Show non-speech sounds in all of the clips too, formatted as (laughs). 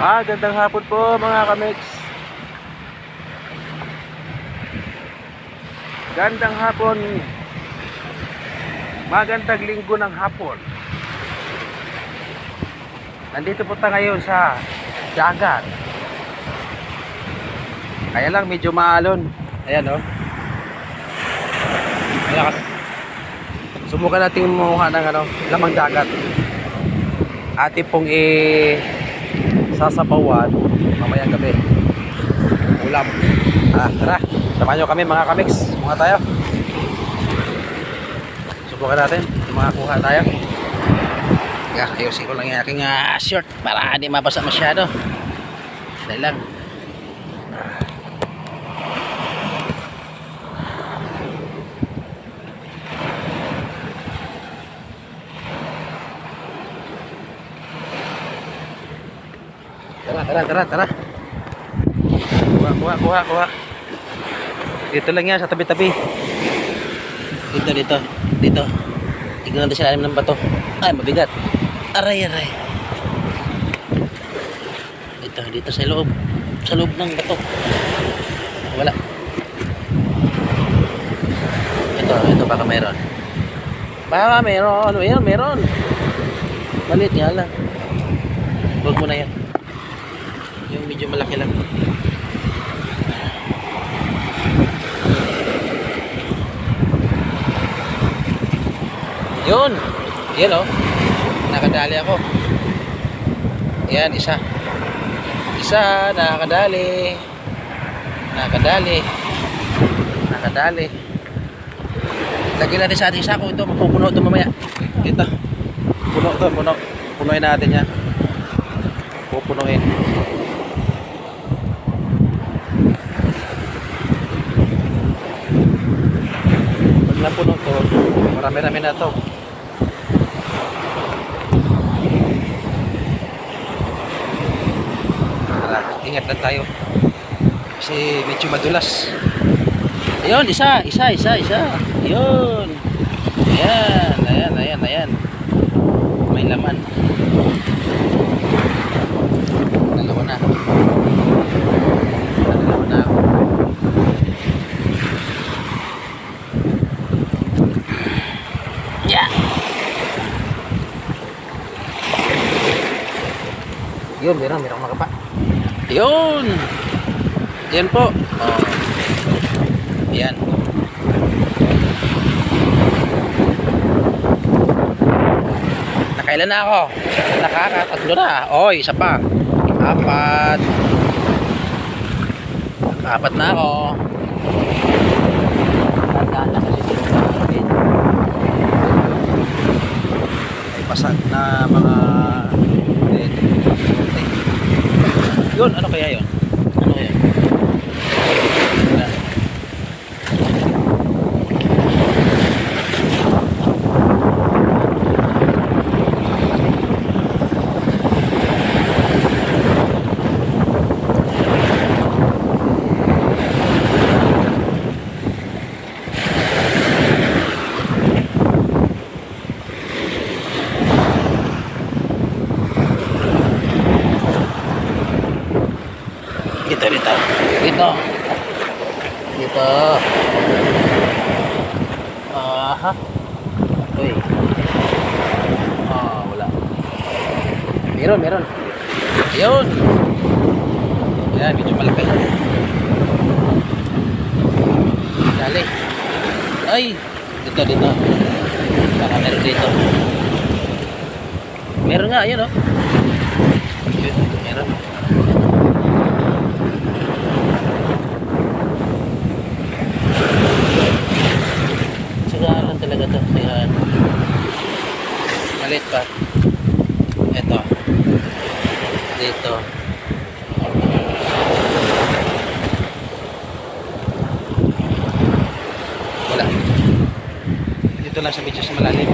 Ah, gandang hapon po mga kamix. Gandang hapon. Magandang linggo ng hapon. Nandito po tayo ngayon sa dagat. Kaya lang medyo maalon. Ayan oh. Malakas. Subukan natin mukha ng ano, lamang dagat. Ate pong eh sasabawan mamayang gabi. Ulam. Ah, tara. Samahan nyo kami mga kamix. Mga tayo. Subukan natin. Makakuha tayo. Kaya ayusin ko lang yung aking ah, shirt para hindi mabasa masyado. Dahil lang. Tara, tara, tara. Kuha, kuha, kuha, kuha. Dito lang yan, sa tabi-tabi. Dito, dito, dito. Tignan natin sa ilalim ng bato. Ay, mabigat. Aray, aray. Dito, dito sa loob. Sa loob ng bato. Wala. Ito, ito baka meron. Baka meron. Ano yan? Meron. Malit nga lang. Huwag mo na yan. Medyo malaki lang. Yun. Yan oh. Nakadali ako. Yan, isa. Isa, nakakadali. Nakakadali. Nakakadali. Lagyan natin sa ating sako ito. Mapupuno ito mamaya. Ito. Puno ito, puno. Punuin natin yan. Pupunuin. Pag napuno to, marami-rami na to. Tara, ingat lang tayo. Kasi medyo madulas. Ayun, isa, isa, isa, isa. Ayun. Ayan, ayan, ayan, ayan. May laman. Dalawa na. Dalawa na ako. Yeah. Yun, meron, meron makapa. Yun. Yan po. Oh. Yan. Nakailan na ako? Nakakatatlo na. Oy, isa pa. Apat. Apat na ako. May pasag na mga Yun, ano kaya yun? Ano kaya? Wala. Dito, dito. Dito. Dito. Aha. Uy. Ah, wala. Meron, meron. Ayun. Yan, medyo malaki. Dali. Ay, dito, dito. Baka meron dito. Meron nga, ayun oh. Yun, Meron. Sagahan lang talaga to. Sagahan. Pa. Ito. Dito. Wala. Dito lang sa sa malalim.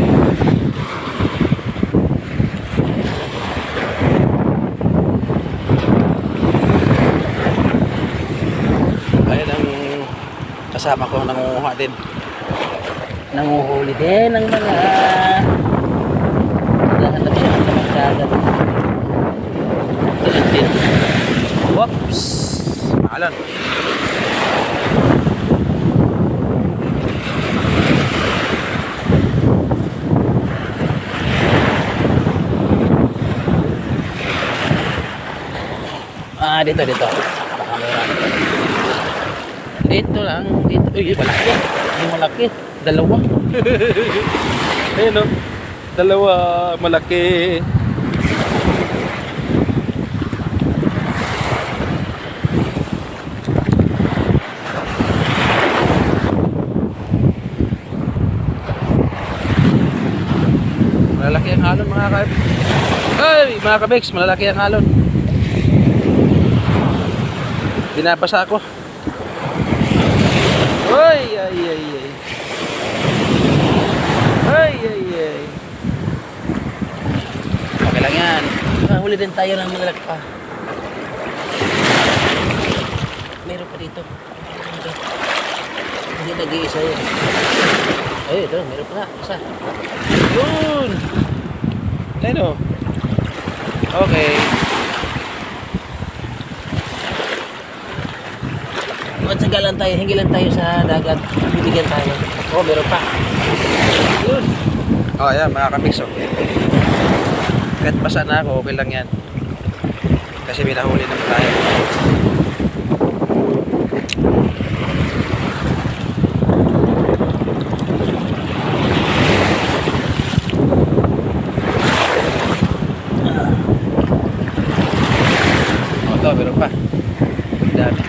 Ayun ang kasama ko nangunguha din nanguhuli din ng mga naghahanap siya ng mga dagat. Tulad din. Alon. Ah, dito, dito. Dito lang, dito. Uy, malaki. Hindi malaki. Dalawa. (laughs) Ayun o. Dalawa malaki. Malalaki ang halon mga ka... Ay, mga kabex, malalaki ang halon. Binabasa ako. Ay, ay, ay, ay. Ay, ay, ay. Okay lang yan. Huli din tayo ng malalaki. Meron pa dito. Hindi nag-iisa yun. Ay, ito, meron pa nga. Isa. Yun! Ayun o. Okay. Matsaga lang tayo, hingi lang tayo sa dagat. Bibigyan tayo. Oh, meron pa. Yun. Oh, yan, mga kamix. Oh. Kahit basa na ako, okay lang yan. Kasi binahuli naman tayo. Oh, ito, meron pa. Dami.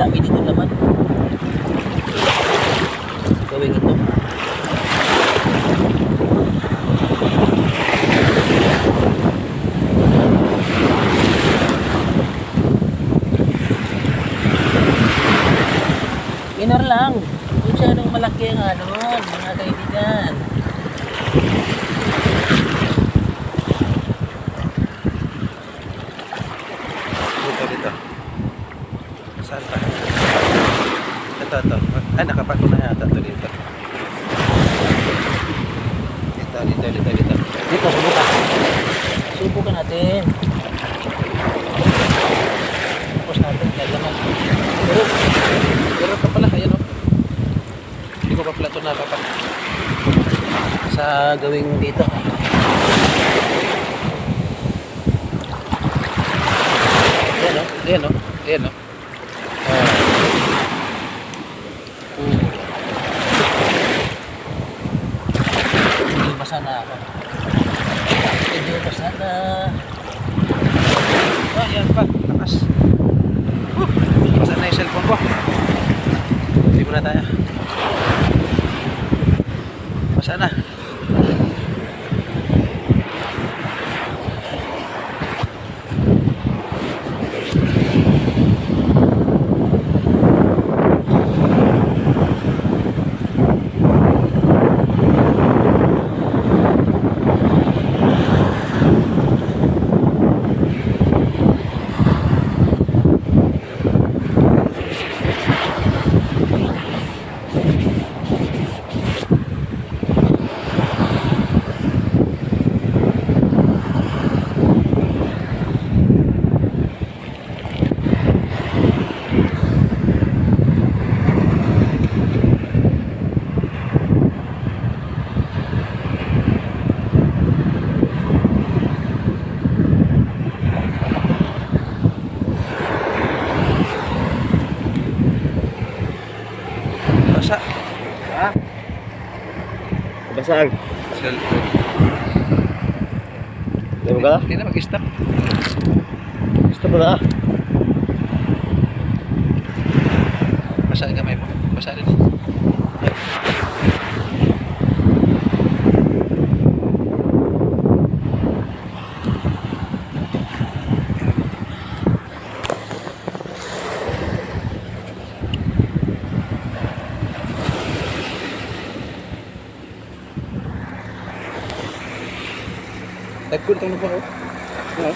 Dami dito naman. Gawin ito. Inner lang. Masyadong malaki ang ano, mga kaibigan. Dito, dito. Saan pa? Ito, ito. Ay, nakapako na yata ito dito. Dito, dito, dito, dito. Subukan. Subukan natin. Tapos natin, kaya naman. Pero, pero pa pala, ayan o. Hindi ko pa pala ito napapak. Sa gawing dito. Ayan o, ayan o, ayan o. Ah. Hmm. Hindi basa na ako. Hindi basa na. Ah, yan pa. Lakas. Uh, basa na yung cellphone ko. Hindi ko na tayo. Basa. Ha? Basag. Cellphone. Di ba ka? Hindi na mag-stop. Mo na? Basa ang kamay mo. Basa rin. Nagpunta mo pa ako. Ha?